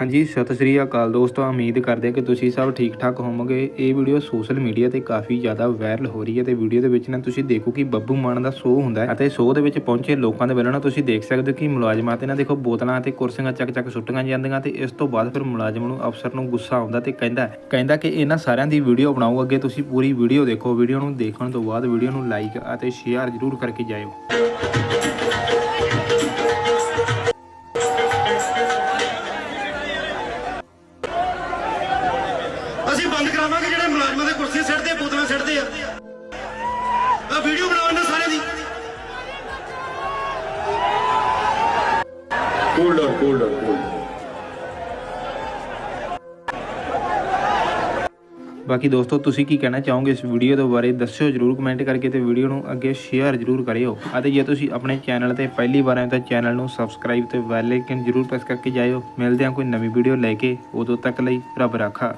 ਹਾਂਜੀ, ਸਤਿ ਸ੍ਰੀ ਅਕਾਲ ਦੋਸਤੋ, ਉਮੀਦ ਕਰਦੇ ਹਾਂ ਕਿ ਤੁਸੀਂ ਸਭ ਠੀਕ ਠਾਕ ਹੋਵੋਗੇ। ਇਹ ਵੀਡੀਓ ਸੋਸ਼ਲ ਮੀਡੀਆ ਤੇ ਕਾਫੀ ਜ਼ਿਆਦਾ ਵਾਇਰਲ ਹੋ ਰਹੀ ਹੈ ਤੇ ਵੀਡੀਓ ਦੇ ਵਿੱਚ ਨਾ ਤੁਸੀਂ ਦੇਖੋ ਕਿ ਬੱਬੂ ਮਾਨ ਦਾ ਸ਼ੋਅ ਹੁੰਦਾ ਹੈ ਅਤੇ ਸ਼ੋਅ ਦੇ ਵਿੱਚ ਪਹੁੰਚੇ ਲੋਕਾਂ ਦੇ ਵੱਲੋਂ ਨਾ ਤੁਸੀਂ ਦੇਖ ਸਕਦੇ ਹੋ ਕਿ ਮੁਲਾਜ਼ਮਾਂ ਤੇ ਨਾ ਦੇਖੋ ਬੋਤਲਾਂ ਅਤੇ ਕੁਰਸੀਆਂ ਚੱਕ ਚੱਕ ਸੁੱਟੀਆਂ ਜਾਂਦੀਆਂ ਤੇ ਇਸ ਤੋਂ ਬਾਅਦ ਫਿਰ ਮੁਲਾਜ਼ਮ ਨੂੰ ਅਫਸਰ ਨੂੰ ਗੁੱਸਾ ਆਉਂਦਾ ਤੇ ਕਹਿੰਦਾ ਕਹਿੰਦਾ ਕਿ ਇਹਨਾਂ ਸਾਰਿਆਂ ਦੀ ਵੀਡੀਓ ਬਣਾਓ, ਅੱਗੇ ਤੁਸੀਂ ਪੂਰੀ ਵੀਡੀਓ ਦੇਖੋ, ਵੀਡੀਓ ਨੂੰ ਦੇਖਣ ਤੋਂ ਬਾਅਦ ਵੀਡੀਓ ਨੂੰ ਲਾਈਕ ਅਤੇ ਸ਼ੇਅਰ ਜ਼ਰੂਰ ਕਰਕੇ ਜਾਇਓ। ਕਰਾਵਾਂਗੇ ਜਿਹੜੇ ਮੁਲਾਜ਼ਮਾਂ ਦੇ ਕੁਰਸੀਆਂ ਸਿੱਟਦੇ ਬੋਤਲਾਂ ਸਿੱਟਦੇ ਆ। ਆ ਵੀਡੀਓ ਬਣਾਓ ਇਹਨਾਂ ਸਾਰਿਆਂ ਦੀ। Down, cool down, cool down. ਬਾਕੀ ਦੋਸਤੋ ਤੁਸੀਂ ਕੀ ਕਹਿਣਾ ਚਾਹੋਗੇ ਇਸ ਵੀਡੀਓ ਦੇ ਬਾਰੇ ਦੱਸਿਓ ਜਰੂਰ ਕਮੈਂਟ ਕਰਕੇ ਤੇ ਵੀਡੀਓ ਨੂੰ ਅੱਗੇ ਸ਼ੇਅਰ ਜਰੂਰ ਕਰਿਓ। ਅਤੇ ਜੇ ਤੁਸੀਂ ਆਪਣੇ ਚੈਨਲ ਤੇ ਪਹਿਲੀ ਵਾਰ ਆਏ ਤਾਂ ਚੈਨਲ ਨੂੰ ਸਬਸਕ੍ਰਾਈਬ ਤੇ ਬੈਲ ਆਈਕਨ ਜਰੂਰ ਪ੍ਰੈਸ ਕਰਕੇ ਜਾਇਓ। ਮਿਲਦੇ ਹਾਂ ਕੋਈ ਨਵੀਂ ਵੀਡੀਓ ਲੈ ਕੇ। ਉਦੋਂ ਤੱਕ ਲਈ ਰੱਬ ਰਾਖਾ।